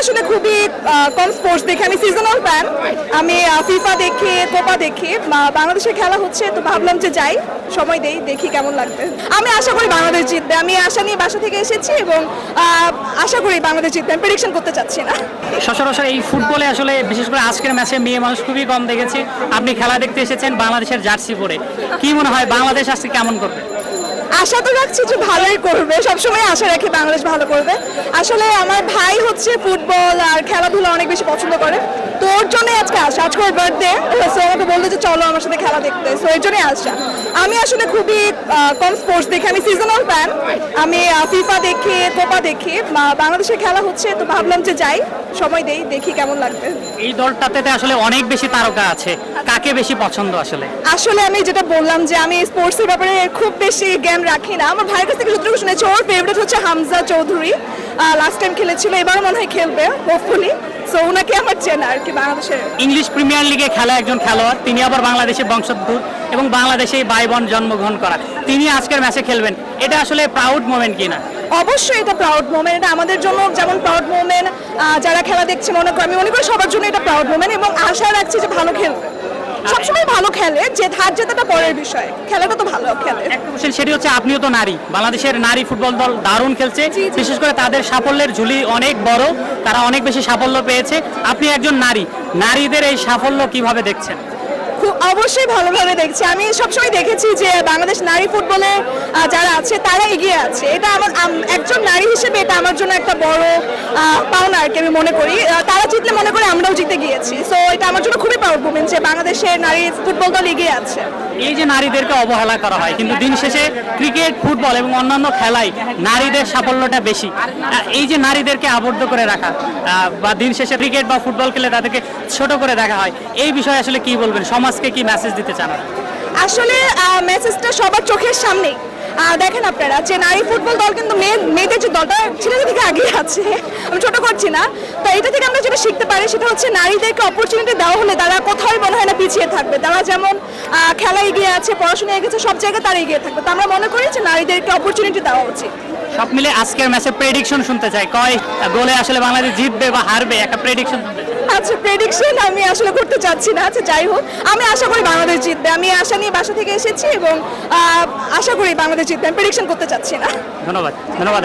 আসলে খুবই কম স্পোর্টস দেখি আমি সিজনাল ফ্যান আমি ফিফা দেখি কোপা দেখি বাংলাদেশে খেলা হচ্ছে, তো ভাবলাম যে যাই, সময় দেই, দেখি কেমন লাগবে। আমি আশা করি বাংলাদেশ জিতবে। আমি আশা নিয়ে বাসা থেকে এসেছি এবং আশা করি বাংলাদেশ জিতবে। আমি প্রেডিকশন করতে চাচ্ছি না। সচরাচর এই ফুটবলে আসলে, বিশেষ করে আজকের ম্যাচে মেয়ে মানুষ খুবই কম দেখেছি। আপনি খেলা দেখতে এসেছেন বাংলাদেশের জার্সি পরে। কি মনে হয়, বাংলাদেশ আজকে কেমন করবে? আশা তো রাখছি যে ভালোই করবে। সবসময় আশা রাখি বাংলাদেশ ভালো করবে। আসলে আমার ভাই হচ্ছে ফুটবল আর খেলাধুলা অনেক বেশি পছন্দ করে। তো ওর জন্যই আজকে আসা। আজকে ওর বার্থডে সো আমাকে বলল যে চলো আমার সাথে খেলা দেখতে। সো এর জন্যই আসা। আমি আসলে খুবই কম স্পোর্টস দেখি। আমি সিজনাল ফ্যান আমি ফিফা দেখি কোপা দেখি। বাংলাদেশে খেলা হচ্ছে তো ভাবলাম যে যাই সময় দেই দেখি কেমন লাগবে। এই দলটাতে আসলে অনেক বেশি তারকা আছে। কাকে বেশি পছন্দ আসলে? আসলে আমি যেটা বললাম যে আমি স্পোর্টসের ব্যাপারে খুব বেশি জ্ঞান রাখি না। আমার ভাইয়ের কাছ থেকে যতটুকু শুনেছি ওর ফেভারিট হচ্ছে হামজা চৌধুরী। লাস্ট টাইম খেলেছিল এবারও মনে হয় খেলবে হোপফুলি সো ওনাকে আমার চেনা আর কি বাংলাদেশের। ইংলিশ প্রিমিয়ার লিগে খেলা একজন খেলোয়াড় তিনি আবার বাংলাদেশের বংশোদ্ভূত এবং বাংলাদেশে ভাই বোন জন্মগ্রহণ করা। তিনি আজকের ম্যাচে খেলবেন। এটা আসলে প্রাউড মোমেন্ট কিনা? অবশ্যই এটা প্রাউড মোমেন্ট এটা আমাদের জন্য যেমন প্রাউড মোমেন্ট যারা খেলা দেখছে মনে করি আমি মনে করি সবার জন্য এটা প্রাউড মোমেন্ট এবং আশা রাখছি যে ভালো খেলবে। সবসময় ভালো খেলে যে হার জেতাটা পরের বিষয়। খেলাটা তো ভালো খেলে। একটা কোশ্চেন সেটি হচ্ছে আপনিও তো নারী। বাংলাদেশের নারী ফুটবল দল দারুণ খেলছে। বিশেষ করে তাদের সাফল্যের ঝুলি অনেক বড়। তারা অনেক বেশি সাফল্য পেয়েছে। আপনি একজন নারী। নারীদের এই সাফল্য কীভাবে দেখছেন? খুব অবশ্যই ভালোভাবে দেখছি। আমি সবসময় দেখেছি যে বাংলাদেশ নারী ফুটবলে যারা আছে তারা এগিয়ে আছে। এটা আমার একজন নারী হিসেবে এটা আমার জন্য একটা বড় আহ, পাওনা আর কি আমি মনে করি। তারা জিতলে মনে করি আমরাও জিতে গিয়েছি। সো আমার জন্য খুবই প্রাউড মুভমেন্ট যে বাংলাদেশের নারী ফুটবল দল এগিয়ে আছে। এই যে নারীদেরকে অবহেলা করা হয় কিন্তু দিন শেষে ক্রিকেট ফুটবল এবং অন্যান্য খেলায় নারীদের সাফল্যটা বেশি। এই যে নারীদেরকে আবদ্ধ করে রাখা বা দিন শেষে ক্রিকেট বা ফুটবল খেলে তাদেরকে ছোট করে দেখা হয় এই বিষয়ে আসলে কি বলবেন? সমাজকে কি মেসেজ দিতে চান? আসলে মেসেজটা সবার চোখের সামনেই। দেখেন আপনারা যে নারী ফুটবল দল কিন্তু মেয়ে, মেয়েদের যে দলটা ছেলেদের থেকে আগিয়ে আছে। আমি ছোট করছি না। তো এটা থেকে আমরা যেটা শিখতে পারি সেটা হচ্ছে নারীদেরকে অপরচুনিটি দেওয়া হলে তারা কোথাও মনে হয় না পিছিয়ে থাকবে। তারা যেমন খেলা এগিয়ে আছে পড়াশোনা এগিয়েছে সব জায়গায় তারা এগিয়ে থাকবে। তো আমরা মনে করি যে নারীদেরকে অপরচুনিটি দেওয়া উচিত। সব মিলে আজকের ম্যাচে প্রেডিকশন শুনতে চাই। কয় গোলে আসলে বাংলাদেশ জিতবে বা হারবে? একটা প্রেডিকশন শুনতে আচ্ছা প্রেডিকশন আমি আসলে করতে চাচ্ছি না। আচ্ছা যাই হোক, আমি আশা করি বাংলাদেশ জিতবে। আমি আশা নিয়ে বাসা থেকে এসেছি এবং আশা করি বাংলাদেশ জিতবে। আমি প্রেডিকশন করতে চাচ্ছি না। ধন্যবাদ। ধন্যবাদ